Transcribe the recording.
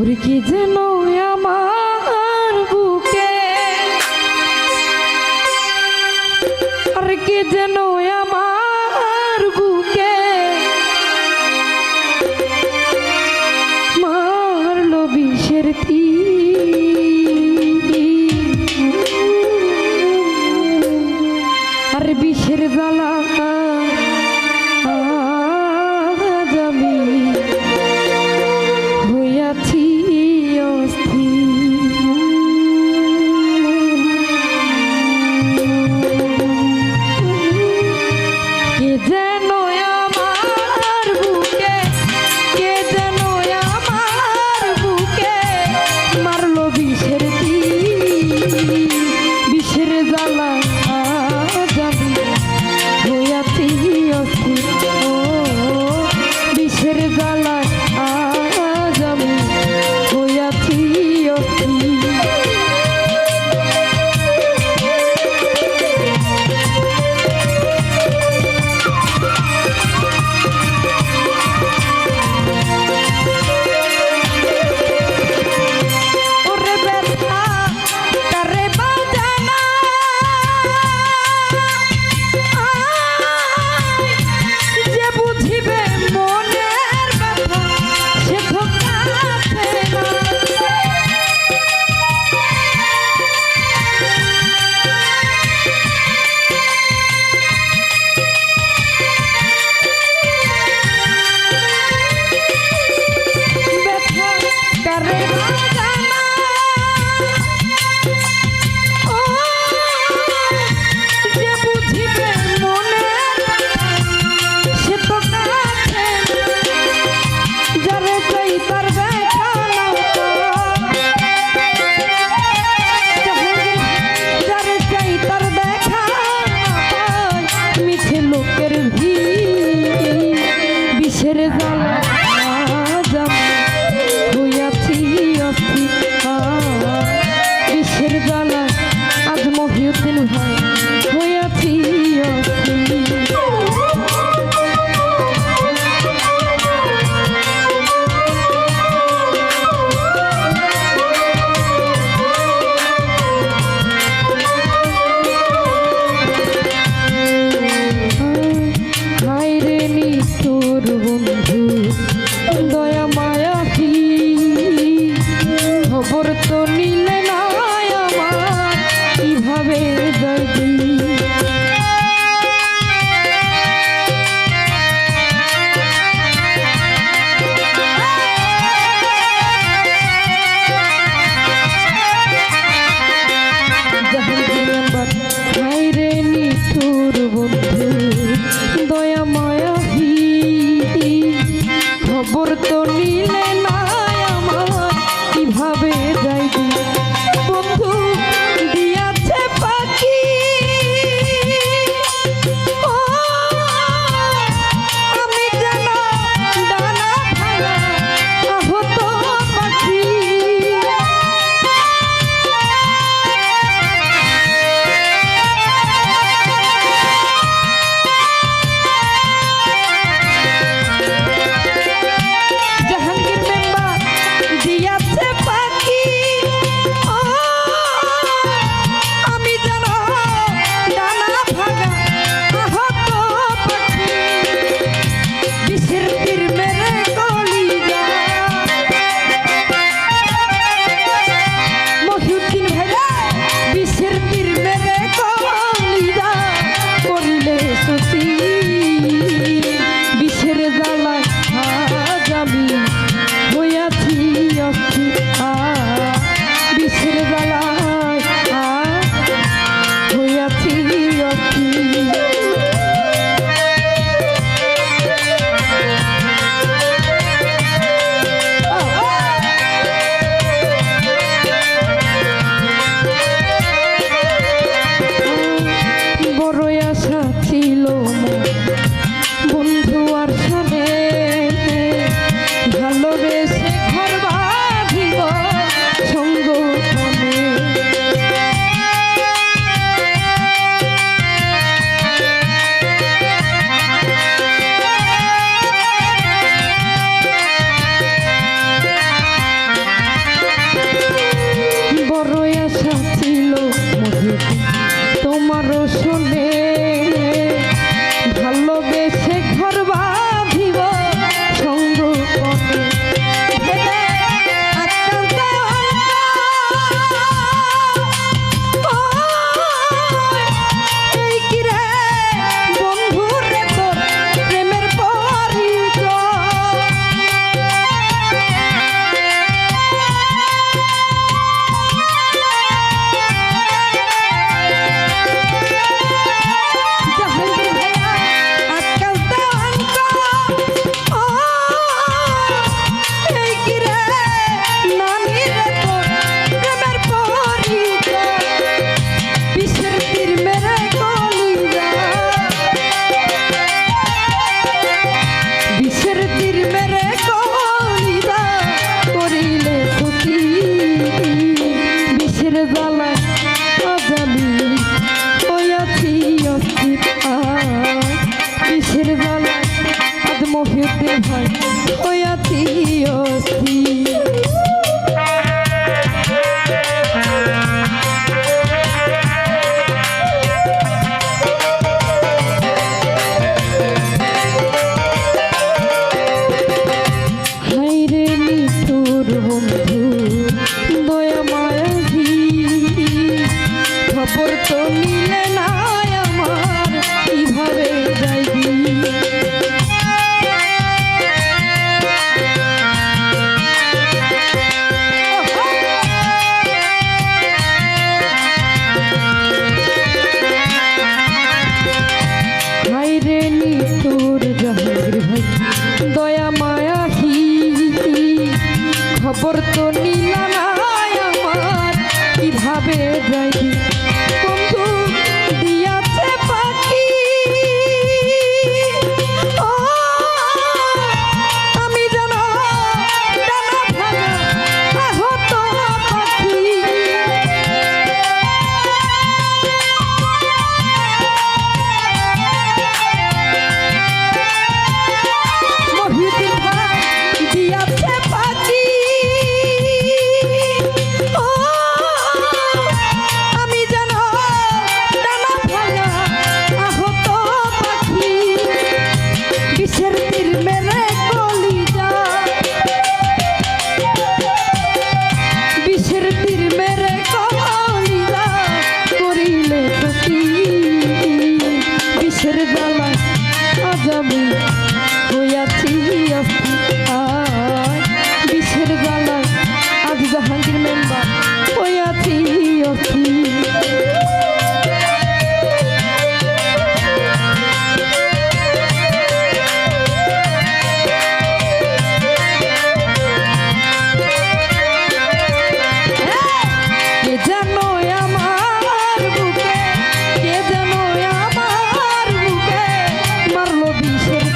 ওর কি যেন আমার বুকে? আর কি যেন আমার বুকে? মারলো বিষের তীর খবর তো নিল অসহায় হইয়াছি অস্থির করতো নীলা নিলাম আমার। কীভাবে যাই Mr.